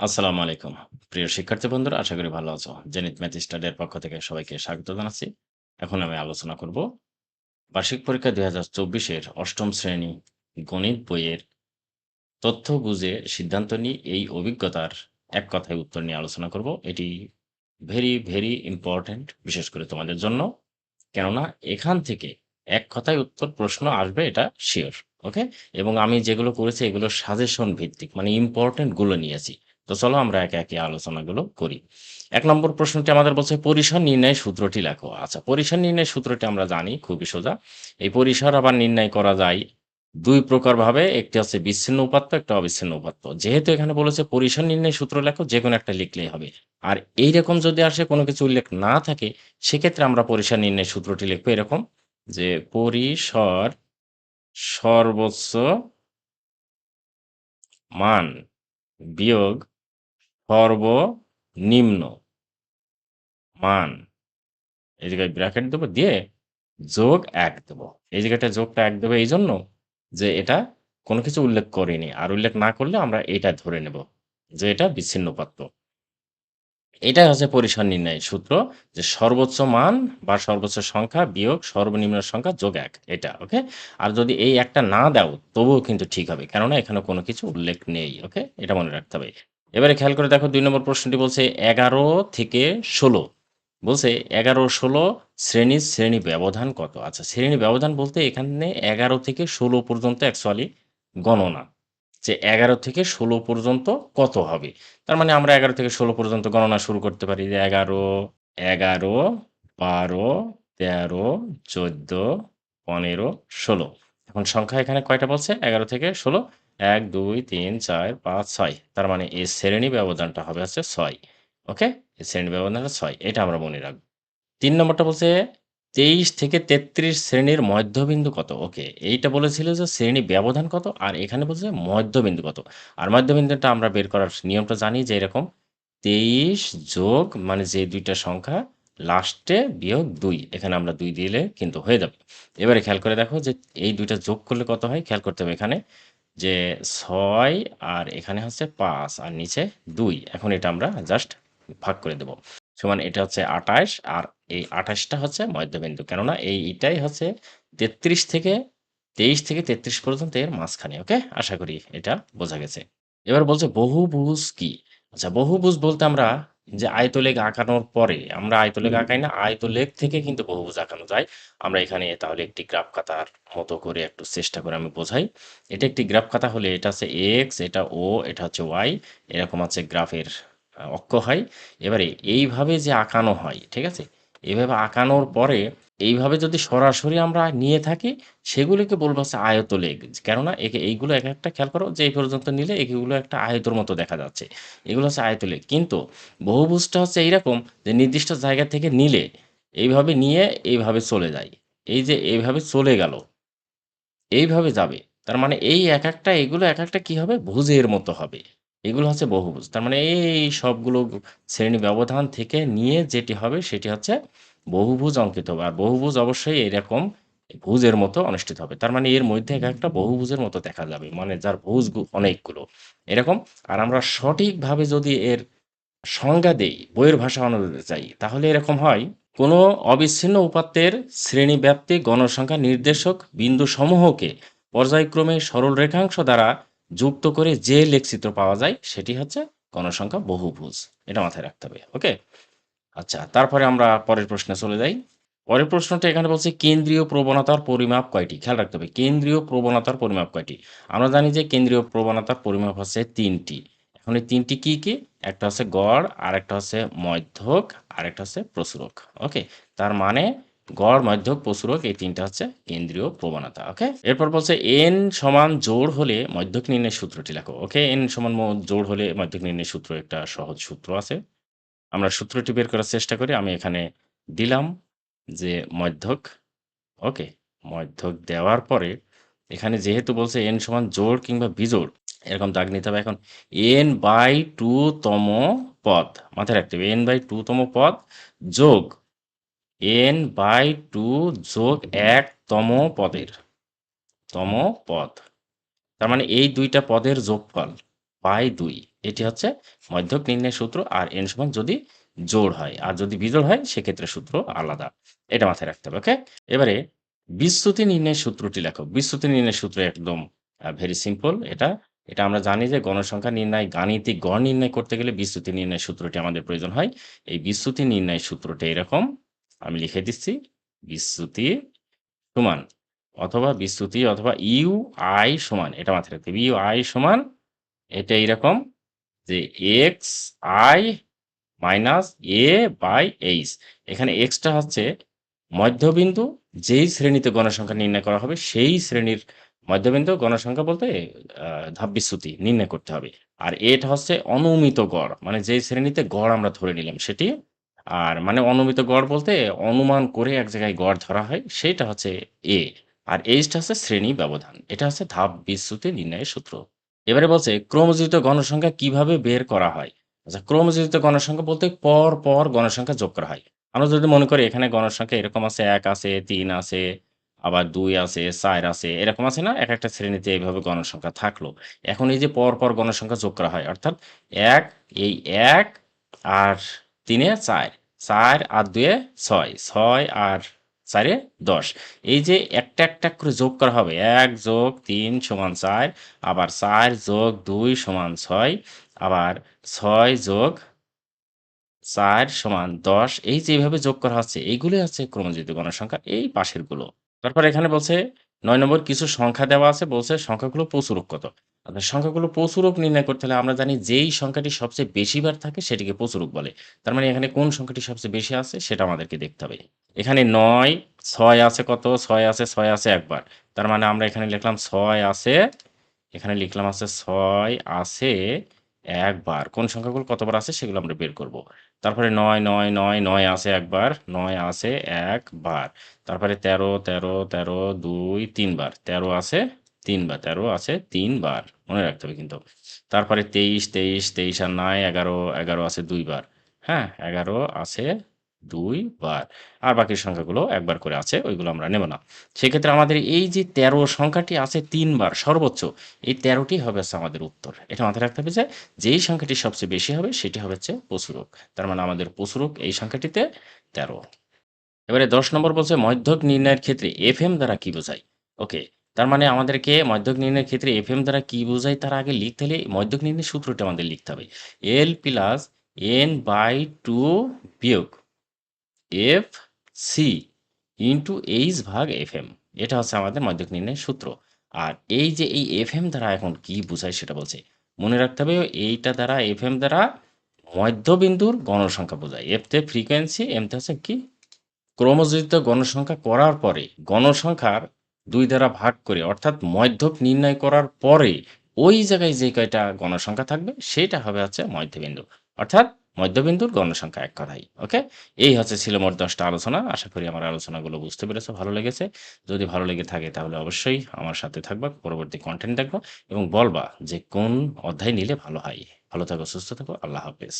আসসালামু আলাইকুম। প্রিয় শিক্ষার্থী বন্ধুরা আশা করি ভালো আছো। জেনিথ ম্যাথ স্টাডির পক্ষ থেকে সবাইকে স্বাগত জানাচ্ছি। এখন আমি আলোচনা করব বার্ষিক পরীক্ষা দুই হাজার চব্বিশের অষ্টম শ্রেণি গণিত বইয়ের তথ্য বুঝে সিদ্ধান্ত নিয়ে এই অভিজ্ঞতার এক কথায় উত্তর নিয়ে আলোচনা করব। এটি ভেরি, ভেরি ইম্পোর্টেন্ট বিশেষ করে তোমাদের জন্য। কেননা এখান থেকে এক কথায় উত্তর প্রশ্ন আসবে এটা শিওর ওকে? এবং আমি যেগুলো করেছি এগুলো সাজেশন ভিত্তিক মানে ইম্পোর্টেন্টগুলো নিয়েছি। তো চলো আমরা একে, একে আলোচনাগুলো করি। এক নম্বর প্রশ্নটি আমাদের বলছে পরিসর নির্ণয়ের সূত্রটি লেখো। আচ্ছা পরিসর নির্ণয় সূত্রটি আমরা জানি খুবই সোজা। এই পরিসর আবার নির্ণয় করা যায় দুই প্রকার ভাবে একটি হচ্ছে বিচ্ছিন্ন উপাত্ত, একটা অবিচ্ছিন্ন উপাত্ত। যেহেতু এখানে বলেছে পরিসর নির্ণয় সূত্র লেখো যেকোনো একটা লিখলেই হবে। আর এই রকম যদি আসে কোনো কিছু উল্লেখ না থাকে সেক্ষেত্রে আমরা পরিসর নির্ণয় সূত্রটি লিখব এরকম যে পরিসর সর্বোচ্চ মান বিয়োগ সর্বনিম্ন মান এই জায়গায় ব্র্যাকেট দেবো, দিয়ে যোগ এক দেবো। এই জায়গাটায় যোগটা ১ দেবো এইজন্য যে এটা কোনো কিছু উল্লেখ করেনি। আর উল্লেখ না করলে আমরা এটা ধরে নেব যে এটা বিচ্ছিন্ন উপাত্ত। এটাই হচ্ছে পরিসর নির্ণয় সূত্র যে সর্বোচ্চ মান বা সর্বোচ্চ সংখ্যা বিয়োগ সর্বনিম্ন সংখ্যা যোগ এক, এটা। ওকে? আর যদি এই একটা না দাও, তবুও কিন্তু ঠিক হবে। কেননা এখানে কোনো কিছু উল্লেখ নেই। ওকে? এটা মনে রাখতে হবে। এবারে খেয়াল করে দেখো দুই নম্বর প্রশ্নটি বলছে ১১ থেকে ১৬ বলছে ১১-১৬ শ্রেণির শ্রেণি ব্যবধান কত? আচ্ছা শ্রেণি ব্যবধান বলতে এখানে ১১ থেকে ১৬ পর্যন্ত অ্যাকচুয়ালি গণনা। যে ১১ থেকে ১৬ পর্যন্ত কত হবে? তার মানে আমরা ১১ থেকে ১৬ পর্যন্ত গণনা শুরু করতে পারি যে ১১, ১১, ১২, ১৩, ১৪, ১৫, ১৬ এখন সংখ্যা এখানে কয়টা বলছে? ১১ থেকে ১৬ ১, ২, ৩, ৪, ৫, ৬ তার মানে এই শ্রেণি ব্যবধানটা হবে হচ্ছে ছয় ওকে? এই শ্রেণি ব্যবধানটা ছয় এটা আমরা মনে রাখব। তিন নম্বরটা বলছে ২৩ থেকে ৩৩ শ্রেণির মধ্যবিন্দু কত? ওকে এইটা বলেছিল যে শ্রেণি ব্যবধান কত? আর এখানে বলছে মধ্যবিন্দু কত? আর মধ্যবিন্দুটা আমরা বের করার নিয়মটা জানি যে এরকম ২৩ যোগ মানে যে দুইটা সংখ্যা লাস্টে বিয়োগ দুই এখানে আমরা দুই দিলে কিন্তু হয়ে যাবে। এবারে খেয়াল করে দেখো যে এই দুইটা যোগ করলে কত হয়? খেয়াল করতে হবে এখানে যে ছয় আর এখানে হচ্ছে পাঁচ আর নিচে দুই এখন এটা আমরা জাস্ট ভাগ করে দেব। সমান এটা হচ্ছে ২৮ আর এই ২৮ টা হচ্ছে মধ্যবিন্দু। কেননা এই এটাই হচ্ছে ৩৩ থেকে ২৩ থেকে ৩৩ পর্যন্ত এর মাঝখানে। ওকে? আশা করি এটা বোঝা গেছে। এবার বলছে বহুভুজ কি? আচ্ছা বহুভুজ বলতে আমরা যে আয়তলেখ আঁকানোর পরে আমরা আয়তলেখ আঁকাই না, আয়তলেখ থেকে কিন্তু বহুভুজ আঁকানো যায়। আমরা এখানে তাহলে একটি গ্রাফ খাতার মতো করে একটু চেষ্টা করে আমি বোঝাই। এটা একটি গ্রাফ খাতা হলে এটা আছে এক্স, এটা ও, এটা হচ্ছে ওয়াই এরকম আছে গ্রাফের অক্ষ হয়। এবারে এইভাবে যে আঁকানো হয়, ঠিক আছে? এভাবে আঁকানোর পরে এইভাবে যদি সরাসরি আমরা নিয়ে থাকি, সেগুলিকে বলব হচ্ছে আয়ত লেগ কেননা একে, এইগুলো এক একটা খেয়াল করো যে এই পর্যন্ত নিলে এগুলো একটা আয়তর মতো দেখা যাচ্ছে। এগুলো হচ্ছে আয়ত লেগ কিন্তু বহুভুজটা হচ্ছে এইরকম যে নির্দিষ্ট জায়গা থেকে নিলে এইভাবে নিয়ে এইভাবে চলে যায়। এই যে এইভাবে চলে গেল। এইভাবে যাবে। তার মানে এই এক একটা, এগুলো এক একটা কি হবে? ভুজের মতো হবে। এগুলো হচ্ছে বহুভুজ। তার মানে এই সবগুলো শ্রেণি ব্যবধান থেকে নিয়ে যেটি হবে, সেটি হচ্ছে বহুভুজ অঙ্কিত হবে। আর বহুভুজ অবশ্যই এরকম ভুজের মতো অনুষ্ঠিত হবে। তার মানে এর মধ্যে এক একটা বহুভুজের মতো দেখা যাবে। মানে যার ভুজ অনেকগুলো। এরকম আর আমরা সঠিকভাবে যদি এর সংজ্ঞা দেই, বইয়ের ভাষা অনুযায়ী চাই তাহলে এরকম হয় কোনো অবিচ্ছিন্ন উপাত্তের শ্রেণীব্যাপ্তি গণসংখ্যা নির্দেশক বিন্দুসমূহকে পর্যায়ক্রমে সরল রেখাংশ দ্বারা যুক্ত করে যে লেখচিত্র পাওয়া যায় সেটি হচ্ছে গণসংখ্যা বহুভুজ। এটা মাথায় রাখতে হবে। ওকে? আচ্ছা তারপরে আমরা পরের প্রশ্নে চলে যাই। পরের প্রশ্নটা এখানে বলছে কেন্দ্রীয় প্রবণতার পরিমাপ কয়টি? খেয়াল রাখতে হবে কেন্দ্রীয় প্রবণতার পরিমাপ কয়টি? আমরা জানি যে কেন্দ্রীয় প্রবণতার পরিমাপ হচ্ছে ৩ টি। এখন এই ৩ টি কি, কি? একটা হচ্ছে গড়, আরেকটা হচ্ছে মধ্যক, আরেকটা হচ্ছে প্রচুরক। ওকে? তার মানে গড়, মধ্যক, প্রচুরক এই ৩ টা হচ্ছে কেন্দ্রীয় প্রবণতা। ওকে? এরপর বলছে এন সমান জোড় হলে মধ্যক নির্ণয়ের সূত্রটি লেখো। ওকে? এন সমান জোড় হলে মধ্যক নির্ণয়ের সূত্র একটা সহজ সূত্র আছে। আমরা সূত্রটি বের করার চেষ্টা করি। আমি এখানে দিলাম যে মধ্যক। ওকে? মধ্যক দেওয়ার পরে এখানে যেহেতু বলছে এন সমান জোড় কিংবা বিজোড়, এরকম দাগ নিতে হবে এখন এন বাই টু তম পদ। মাথায় রাখতে হবে এন বাই টু তম পদ যোগ এন বাই টু যোগ এক তম পদের, তম পদ। তার মানে এই দুইটা পদের যোগফল বাই ২ এটি হচ্ছে মধ্যক নির্ণয় সূত্র আর এন সমান যদি জোড় হয়, আর যদি বিজোড় হয়, সেক্ষেত্রে সূত্র আলাদা। এটা মাথায় রাখতে হবে ওকে এবারে বিস্তুতি নির্ণয়ের সূত্রটি লেখো। বিস্তুতি নির্ণয়ের সূত্র একদম ভেরি সিম্পল এটা এটা আমরা জানি যে গণসংখ্যা নির্ণয়, গাণিতিক গড় নির্ণয় করতে গেলে বিস্তুতি নির্ণয় সূত্রটি আমাদের প্রয়োজন হয়। এই বিস্তুতি নির্ণয় সূত্রটি এরকম, আমি লিখে দিচ্ছি বিস্তুতি সমান অথবা বিস্তুতি অথবা ইউ আই সমান, এটা মাথায় রাখতে হবে, ইউ আই সমান, এটা এইরকম যে X I minus A by H এখানে এক্সটা হচ্ছে মধ্যবিন্দু, যেই শ্রেণীতে গণসংখ্যা নির্ণয় করা হবে, সেই শ্রেণির মধ্যবিন্দু গণসংখ্যা বলতে ধাপ নির্ণয় করতে হবে। আর এটা হচ্ছে অনুমিত গড় মানে যেই শ্রেণীতে গড় আমরা ধরে নিলাম সেটি। আর মানে অনুমিত গড় বলতে অনুমান করে এক জায়গায় গড় ধরা হয়, সেটা হচ্ছে এ আর এইচটা হচ্ছে শ্রেণি ব্যবধান, এটা হচ্ছে ধাপ বিচ্যুতি নির্ণয়ের সূত্র। এবারে বলছে, ক্রমযোজিত গণসংখ্যা কীভাবে বের করা হয়? আচ্ছা ক্রমযোজিত গণসংখ্যা বলতে পর পর গণসংখ্যা যোগ করা হয়। আমরা যদি মনে করি এখানে গণসংখ্যা এরকম আছে, এক আছে, তিন আছে, আবার দুই আছে, চার আছে, এরকম আছে না? এক একটা শ্রেণীতে এইভাবে গণসংখ্যা থাকল। এখন এই যে পর পর গণসংখ্যা যোগ করা হয়, অর্থাৎ এক, এই এক আর তিনে চার চার আর দুয়ে ছয় ছয় আর চারে দশ। এই যে একটা একটা করে যোগ করা হবে, এক যোগ তিন সমান চার, আবার চার যোগ দুই সমান ছয়, আবার ছয় যোগ চার সমান দশ। এই যে এইভাবে যোগ করা হচ্ছে এইগুলোই হচ্ছে ক্রমযোজিত গণসংখ্যা, এই পাশেরগুলো তারপর এখানে বলছে, নয় নম্বর কিছু সংখ্যা দেওয়া আছে, বলছে সংখ্যাগুলো প্রচুরক কত আচ্ছা সংখ্যাগুলো প্রচুরক নির্ণয় করতে হলে আমরা জানি যেই সংখ্যাটি সবচেয়ে বেশি বার থাকে সেটিকে প্রচুরক বলে। তার মানে এখানে কোন সংখ্যাটি সবচেয়ে বেশি আছে সেটা আমাদেরকে দেখতে হবে। এখানে নয়, ছয় আছে কত? ছয় আছে ছয় আছে একবার। তার মানে আমরা এখানে লিখলাম ছয় আছে, এখানে লিখলাম আছে ছয় আছে একবার। কোন সংখ্যাগুলো কতবার আছে সেগুলো আমরা বের করব। তারপরে নয় নয় নয় নয় আছে একবার, নয় আছে একবার। তারপরে তেরো তেরো তেরো, দুই, তিনবার। তেরো আছে তিনবার তেরো আছে, তিনবার মনে রাখতে হবে কিন্তু। তারপরে তেইশ তেইশ তেইশ আর নয়, এগারো এগারো আছে দুইবার। হ্যাঁ এগারো আছে দুইবার। আর বাকি সংখ্যাগুলো একবার করে আছে, ওইগুলো আমরা নেব না। সেক্ষেত্রে আমাদের এই যে তেরো সংখ্যাটি আছে তিনবার, সর্বোচ্চ, এই তেরোটি হবে হচ্ছে আমাদের উত্তর। এটা মাথায় রাখতে হবে যে, যেই সংখ্যাটি সবচেয়ে বেশি হবে, সেটি হবে হচ্ছে প্রচুরক তার মানে আমাদের প্রচুরক এই সংখ্যাটিতে তেরো। এবারে দশ নম্বর বলছে মধ্যক নির্ণয়ের ক্ষেত্রে এফ এম দ্বারা কি বোঝায়? ওকে তার মানে আমাদেরকে মধ্যক নির্ণয়ের ক্ষেত্রে এফ এম দ্বারা কী বোঝায় তার আগে লিখতে হলে মধ্যক নির্ণয়ের সূত্রটা আমাদের লিখতে হবে। L plus N by two বিয়োগ এফ সি ইন্টু এইচ ভাগ এফ এম এটা হচ্ছে আমাদের মধ্যক নির্ণয়ের সূত্র। আর এই যে এই এফ এম দ্বারা এখন কি বোঝায় সেটা বলছে, মনে রাখতে হবে এইটা দ্বারা এফ এম দ্বারা মধ্যবিন্দুর গণসংখ্যা বোঝায়। এফতে ফ্রিকোয়েন্সি এমতে হচ্ছে কি? ক্রমযোজিত গণসংখ্যা করার পরে গণসংখ্যার দুই দ্বারা ভাগ করে, অর্থাৎ মধ্যক নির্ণয় করার পরে ওই জায়গায় যে কয়টা গণসংখ্যা থাকবে, সেটা হবে হচ্ছে মধ্যবিন্দু। অর্থাৎ মধ্যবিন্দুর গণসংখ্যা এক কথাই, ওকে? এই হচ্ছে ছিল মোট দশটা আলোচনা। আশা করি আমার আলোচনাগুলো বুঝতে পেরেছ, ভালো লেগেছে। যদি ভালো লেগে থাকে তাহলে অবশ্যই আমার সাথে থাকবা, পরবর্তী কন্টেন্ট দেখবা এবং বলবা যে কোন অধ্যায় নিলে ভালো হয়। ভালো থাকো, সুস্থ থাকো, আল্লাহ হাফেজ।